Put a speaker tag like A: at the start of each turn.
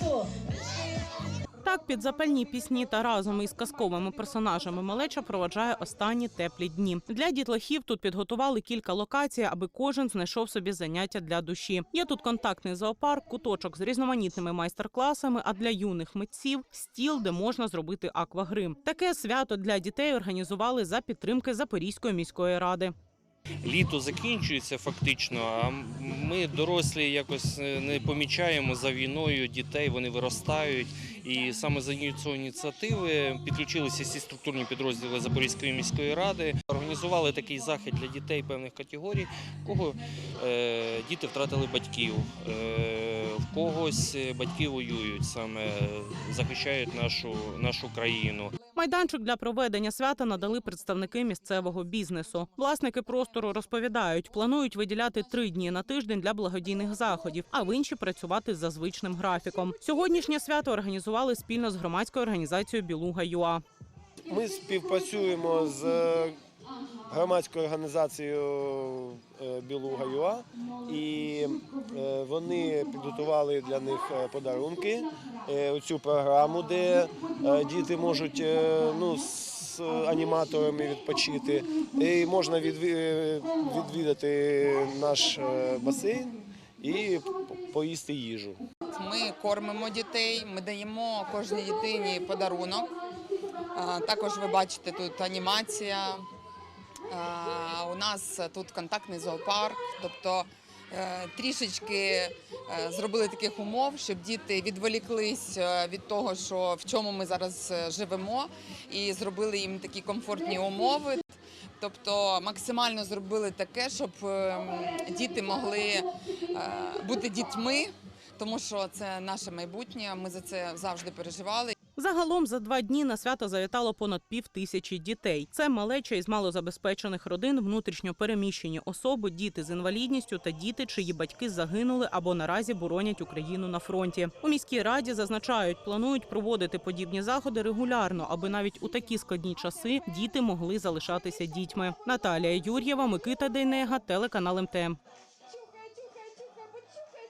A: донизу.
B: Так, під запальні пісні та разом із казковими персонажами малеча проведжає останні теплі дні. Для дітлахів тут підготували кілька локацій, аби кожен знайшов собі заняття для душі. Є тут контактний зоопарк, куточок з різноманітними майстер-класами, а для юних митців стіл, де можна зробити аквагрим. Таке свято для дітей організували за підтримки Запорізької міської ради.
C: Літо закінчується фактично, а ми дорослі якось е, не помічаємо за війною дітей, вони виростають. І саме за цю ініціативи підключилися всі структурні підрозділи Запорізької міської ради. Організували такий захід для дітей певних категорій, в кого е, діти втратили батьків, е, в когось батьки воюють, саме захищають нашу, нашу країну.
B: Майданчик для проведення свята надали представники місцевого бізнесу. Власники простору розповідають, планують виділяти три дні на тиждень для благодійних заходів, а в інші працювати за звичним графіком. Сьогоднішнє свято організували спільно з громадською організацією Білуга ЮА.
D: Ми співпрацюємо з е, громадською організацією е, Білуга ЮА і е, вони підготували для них е, подарунки, цю програму, де діти можуть ну, з аніматорами відпочити. І можна відвідати наш басейн і поїсти їжу.
E: Ми кормимо дітей, ми даємо кожній дитині подарунок. Також ви бачите тут анімація. У нас тут контактний зоопарк, тобто е, трішечки е, зробили таких умов, щоб діти відволіклись е, від того, що в чому ми зараз живемо, і зробили їм такі комфортні умови. Тобто максимально зробили таке, щоб е, діти могли бути дітьми, тому що це наше майбутнє. Ми за це завжди переживали.
B: Загалом за два дні на свято завітало понад пів тисячі дітей. Це малеча із малозабезпечених родин, внутрішньо переміщені особи, діти з інвалідністю та діти, чиї батьки загинули або наразі боронять Україну на фронті. У міській раді зазначають, планують проводити подібні заходи регулярно, аби навіть у такі складні часи діти могли залишатися дітьми. Наталія Юр'єва, Микита Дейнега, телеканал МТМ.